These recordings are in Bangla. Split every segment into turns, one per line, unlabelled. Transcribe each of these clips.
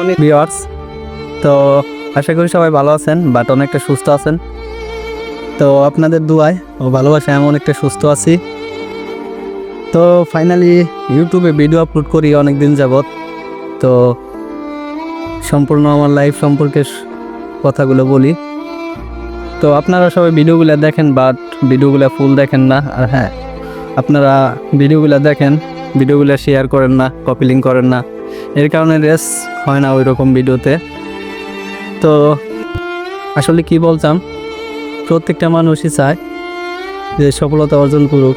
মর্নিং ভিওয়ার্স তো আশা করি সবাই ভালো আছেন বাট অনেকটা সুস্থ আছেন। তো আপনাদের দুয়ায় ও ভালোবাসায় আমি অনেকটা সুস্থ আছি। তো ফাইনালি ইউটিউবে ভিডিও আপলোড করি অনেক দিন যাবৎ। তো সম্পূর্ণ আমার লাইফ সম্পর্কে কথাগুলো বলি। তো আপনারা সবাই ভিডিওগুলো দেখেন বাট ভিডিওগুলো ফুল দেখেন না। আর হ্যাঁ আপনারা ভিডিওগুলো দেখেন ভিডিওগুলো শেয়ার করেন না কপি লিঙ্ক করেন না। এর কারণে রেস হয় না ওই রকম ভিডিওতে। তো আসলে কি বলতাম? প্রত্যেকটা মানুষই চায় যে সফলতা অর্জন করুক।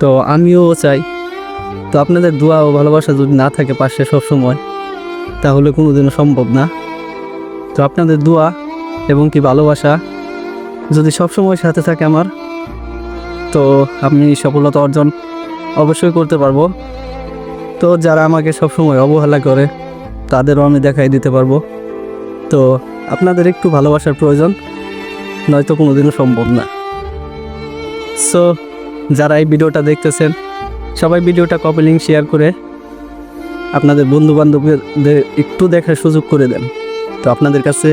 তো আমিও চাই। তো আপনাদের দোয়া ও ভালোবাসা যদি না থাকে পাশে সবসময়, তাহলে কোনো দিনও সম্ভব না। তো আপনাদের দোয়া এবং কি ভালোবাসা যদি সবসময় সাথে থাকে আমার, তো আমি সফলতা অর্জন অবশ্যই করতে পারব। তো যারা আমাকে সবসময় অবহেলা করে, তাদেরও আমি দেখাই দিতে পারব। তো আপনাদের একটু ভালোবাসার প্রয়োজন, নয়তো কোনো দিনও সম্ভব না। সো যারা এই ভিডিওটা দেখতেছেন, সবাই ভিডিওটা কপি লিঙ্ক শেয়ার করে আপনাদের বন্ধু বান্ধবদের একটু দেখার সুযোগ করে দেন। তো আপনাদের কাছে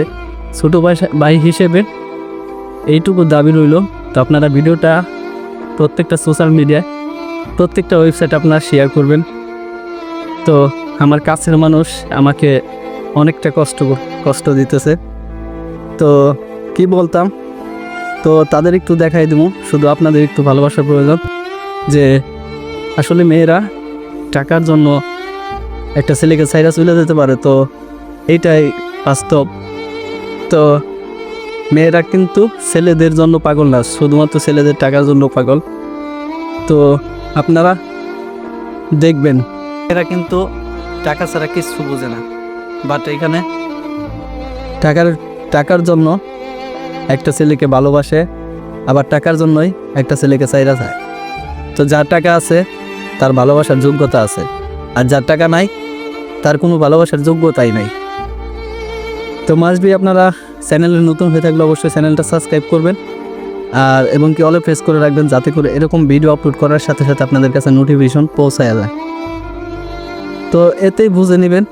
ছোটো ভাই হিসেবে এইটুকু দাবি রইল, তো আপনারা ভিডিওটা প্রত্যেকটা সোশ্যাল মিডিয়ায় প্রত্যেকটা ওয়েবসাইট আপনারা শেয়ার করবেন। তো আমার কাছের মানুষ আমাকে অনেকটা কষ্ট কষ্ট দিতেছে। তো কি বলতাম? তো তাদের একটু দেখাই দেবো শুধু আপনাদের একটু ভালোবাসার প্রয়োজন যে আসলে মেয়েরা টাকার জন্য একটা ছেলেকে সাইরা চলে যেতে পারে, তো এইটাই বাস্তব। তো মেয়েরা কিন্তু ছেলেদের জন্য পাগল না, শুধুমাত্র ছেলেদের টাকার জন্য পাগল। তো আপনারা দেখবেন এরা কিন্তু টাকা ছাড়া কিছু বোঝে না। বাট এখানে টাকার টাকার জন্য একটা ছেলেকে ভালোবাসে, আবার টাকার জন্যই একটা ছেলেকে চাইরা যায়। তো যার টাকা আছে, তার ভালোবাসার যোগ্যতা আছে। আর যার টাকা নাই, তার কোনো ভালোবাসার যোগ্যতাই নাই। তো মাসবি আপনারা চ্যানেলে নতুন হয়ে থাকলে অবশ্যই চ্যানেলটা সাবস্ক্রাইব করবেন। আর এবং কি অলে প্রেস করে রাখবেন যাতে করে এরকম ভিডিও আপলোড করার সাথে সাথে আপনাদের কাছে নোটিফিকেশন পৌঁছায় যায়। তো এতেই বুঝে নেবেন,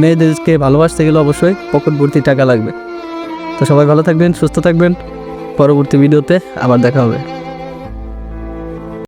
মেয়েদেরকে ভালোবাসতে গেলে অবশ্যই পকেট ভর্তি টাকা লাগবে। তো সবাই ভালো থাকবেন, সুস্থ থাকবেন। পরবর্তী ভিডিওতে আবার দেখা হবে।